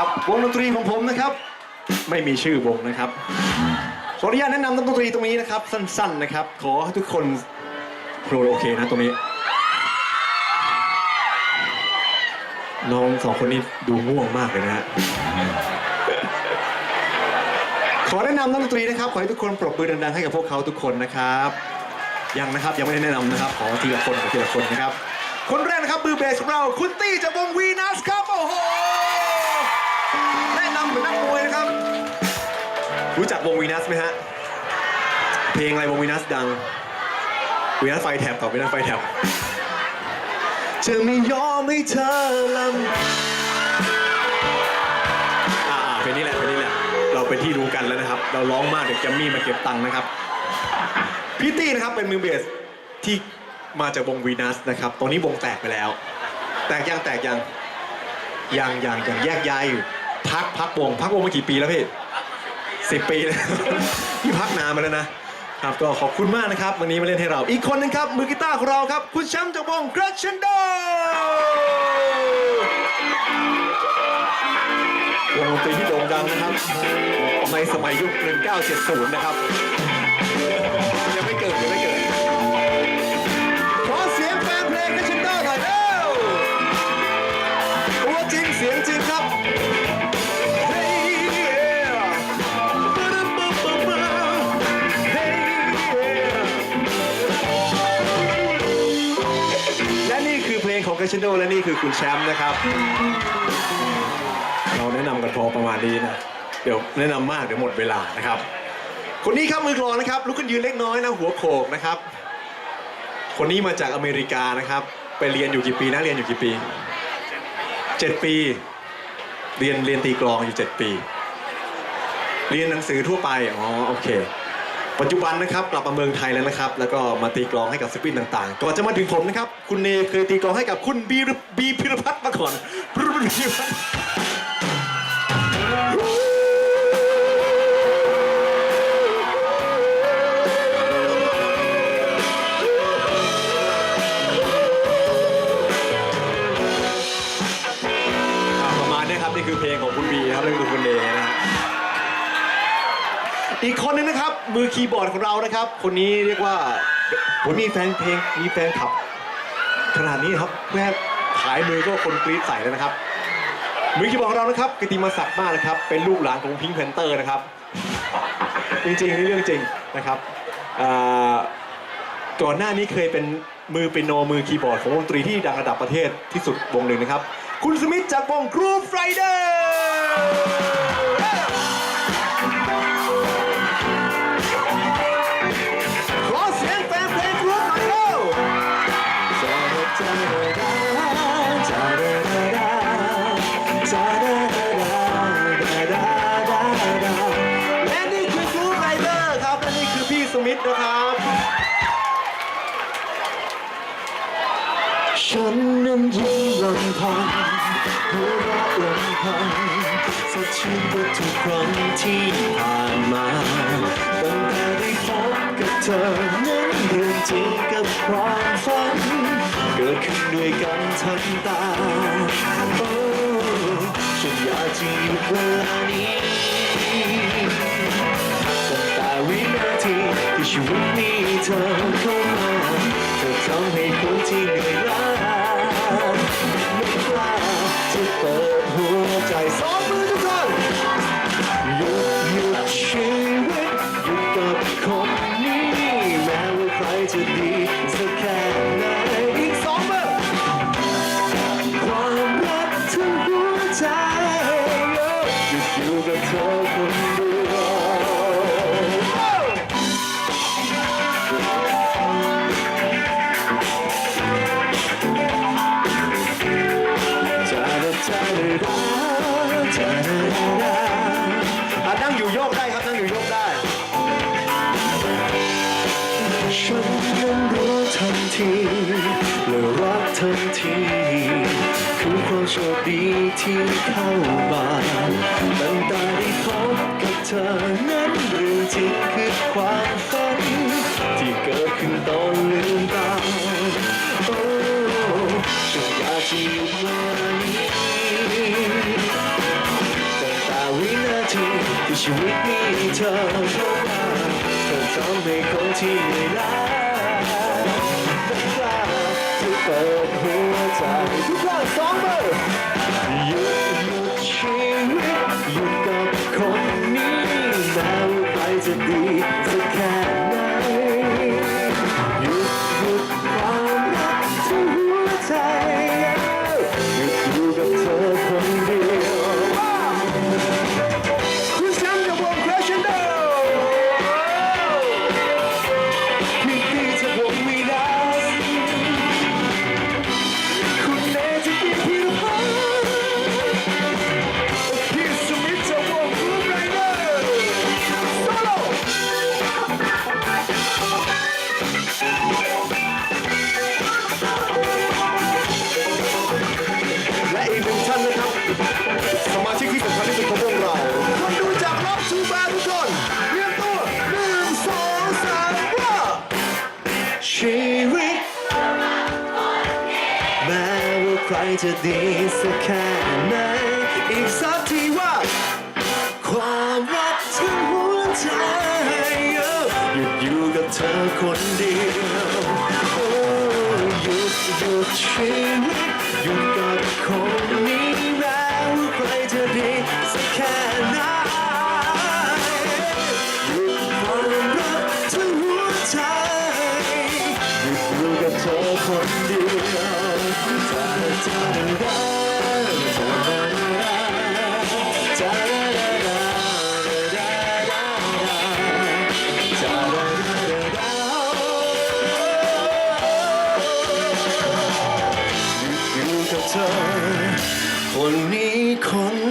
ครับวงดนตรีของผมนะครับ ไม่มีชื่อวงนะครับขออนุญาตแนะนำนักดนตรีตรงนี้นะครับ สั้นๆนะครับ ขอให้ทุกคนโปรโอเคนะตรงนี้ น้องสองคนนี้ดูง่วงมากเลยนะฮะขอแนะนำนักดนตรีนะครับ ขอให้ทุกคนปรบมือดังๆให้กับพวกเขาทุกคนนะครับยังนะครับยังไม่ได้แนะนำนะครับ ขอทีละคนขอทีละคนนะครับ คนแรกนะครับมือเบสของเราคุณตี้จากวงวีนัสครับโอ้โห แนะนำเหมือนนักมวยนะครับ รู้จักวงวีนัสไหมฮะ เพลงอะไรวงวีนัสดัง วีนัสไฟแท็บต่อวีนัสไฟแท็บจะไม่ยอมให้เธอลำอ่าๆเพลงนี้แหละเพลงนี้แหละ เราเป็นที่รู้กันแล้วนะครับ เราร้องมากเดี๋ยวแกมมี่มาเก็บตังค์นะครับ พี่ตี้นะครับเป็นมือเบสที่มาจากวงวีนัสนะครับ ตอนนี้วงแตกไปแล้ว แตกยังแตกยัง ยังยังยังแยกย้ายอยู่ พักพักวงพักวงมากี่ปีแล้วพี่สิบปีแล้วพี่พักนานมาแล้วนะครับก็ขอบคุณมากนะครับ วันนี้มาเล่นให้เราอีกคนหนึงครับ มือกีตาร์ของเราครับ คุณแชมป์จากวง Crescendo วงดนตรีที่โด่งดังนะครับ ในสมัยยุค 1970 นะครับ คือเพลงของ Crescendo และนี่คือคุณแชมป์นะครับ เราแนะนำกันพอประมาณนี้นะ เดี๋ยวแนะนำมากเดี๋ยวหมดเวลานะครับ คนนี้ครับมือกลองนะครับลุกขึ้นยืนเล็กน้อยนะหัวโขกนะครับ คนนี้มาจากอเมริกานะครับ ไปเรียนอยู่กี่ปีนะเรียนอยู่กี่ปีเจ็ดปี เรียนเรียนตีกลองอยู่เจ็ดปี เรียนหนังสือทั่วไป อ๋อโอเค ปัจจุบันนะครับกลับมาเมืองไทยแล้วนะครับ แล้วก็มาตีกลองให้กับศิลปินต่างๆ ก่อนจะมาถึงผมนะครับ คุณเนเคยตีกลองให้กับคุณบีรบีพิรพัฒน์มาก่อนบีพิรพัฒน์ประมาณนี้ครับนี่คือเพลงของคุณบีครับแล้วก็คุณเนนะฮะ อีกคนนึงนะครับ มือคีย์บอร์ดของเรานะครับ คนนี้เรียกว่าผมมีแฟนเพลงมีแฟนคลับ ขนาดนี้ครับแค่ขายมือก็คนกรี๊ดใส่แล้วนะครับ มือคีย์บอร์ดของเรานะครับกติมาศักดิ์มากนะครับ เป็นลูกหลานของพิงค์แพนเตอร์นะครับ จริงๆนี่เรื่องจริงนะครับก่อนหน้านี้เคยเป็นมือเป็นโนมือคีย์บอร์ดของวงดนตรีที่ดังระดับประเทศที่สุดวงหนึ่งนะครับ คุณสมิธจากวง Groove Friday ข สมิธนะครับ ฉันนั้นยิ้มลำพังหัวเราะลำพังสดชื่นกว่าทุกครั้งที่ผ่านมาตั้งแต่ได้พบกับเธอนั้นเรื่องจริงกับความฝัน เกิดขึ้นด้วยกันทันตาโอ้ฉันอยากจะหยุดเวลานี้ ที่ชีวิต ทันที คือความโชคดีที่เข้ามาตั้งแต่ได้พบกับเธอนั้นเรื่องจริงคือความฝัน ที่เกิดขึ้นตอนลืมตาโอ้ฉันอยากจะอยู่เมื่อนี้ตั้งแต่วินาทีที่ชีวิตนี้เธอเข้ามาเธอทำให้คนที่ไม่รัก you got a songbird. จะดีสักแค่ไหนอีกสักทีว่า ความรักทั้งหัวใจหยุดอยู่กับเธอคนเดียวโอ้หยุดหยุดชีวิตหยุดกับ เธอวันนี้คง